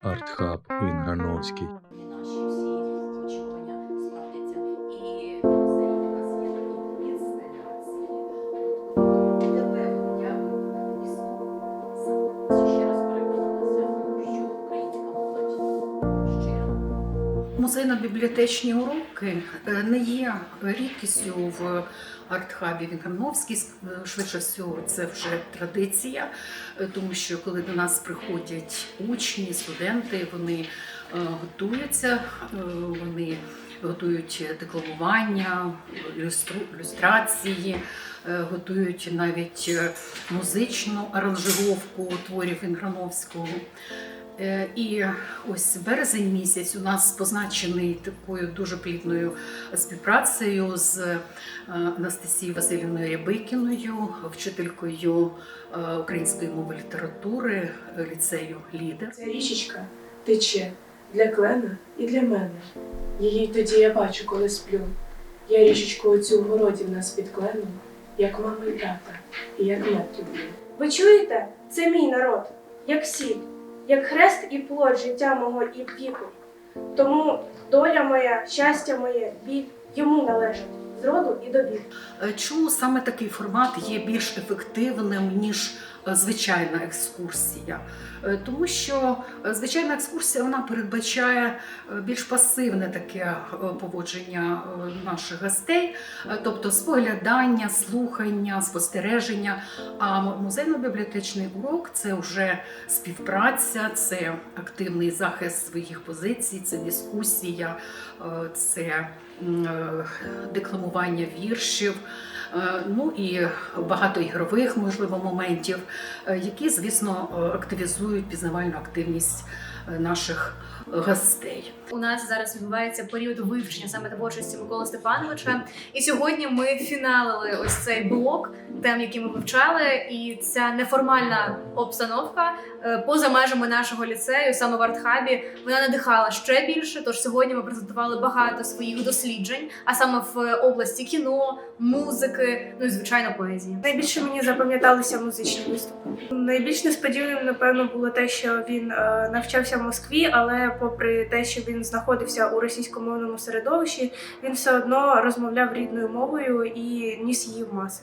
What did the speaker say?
Артхаб Вінграновський. Музейно-бібліотечні уроки е, не є рідкістю в артхабі Вінграновській. Швидше всього, це вже традиція, е, тому що коли до нас приходять учні, студенти, вони е, готуються, е, вони готують декламування, ілюстрації, е, готують навіть е, музичну аранжировку творів Вінграновського. Е, І ось березень місяць у нас позначений такою дуже плідною співпрацею з е, Анастасією Васильівною Рябикіною, вчителькою е, української мови літератури ліцею Лідер. Ця річечка тече для клена і для мене. Її тоді я бачу, коли сплю. Я річечку оцю в городі в нас під кленом, як мама і тата, і як мед люблю. Ви чуєте? Це мій народ, як сіль, як хрест і плод життя мого і віку. Тому доля моя, щастя моє, біль йому належить з роду і до. Е, Чому саме такий формат є більш ефективним ніж е, звичайна екскурсія? Е, Тому що звичайна екскурсія вона передбачає більш пасивне таке поводження наших гостей, тобто споглядання, слухання, спостереження. А музейно-бібліотечний урок це вже співпраця, це активний захист своїх позицій, це дискусія, це м, декламування віршів, е, ну і багато ігрових, можливо, моментів, е, які, звісно, активізують пізнавальну активність е, наших гостей. У нас зараз відбувається період вивчення саме творчості Миколи Степановича. І сьогодні ми фіналили ось цей блок тем, які ми вивчали. І ця неформальна обстановка поза межами нашого ліцею, саме в артхабі, вона надихала ще більше. Тож сьогодні ми презентували багато своїх досліджень, а саме в області кіно, музики, ну і звичайно поезії. Найбільше мені запам'яталися музичні виступи. Найбільш несподіваним, напевно, було те, що він е, навчався в Москві, але попри те, що він знаходився у російськомовному середовищі, він все одно розмовляв рідною мовою і ніс її в маси.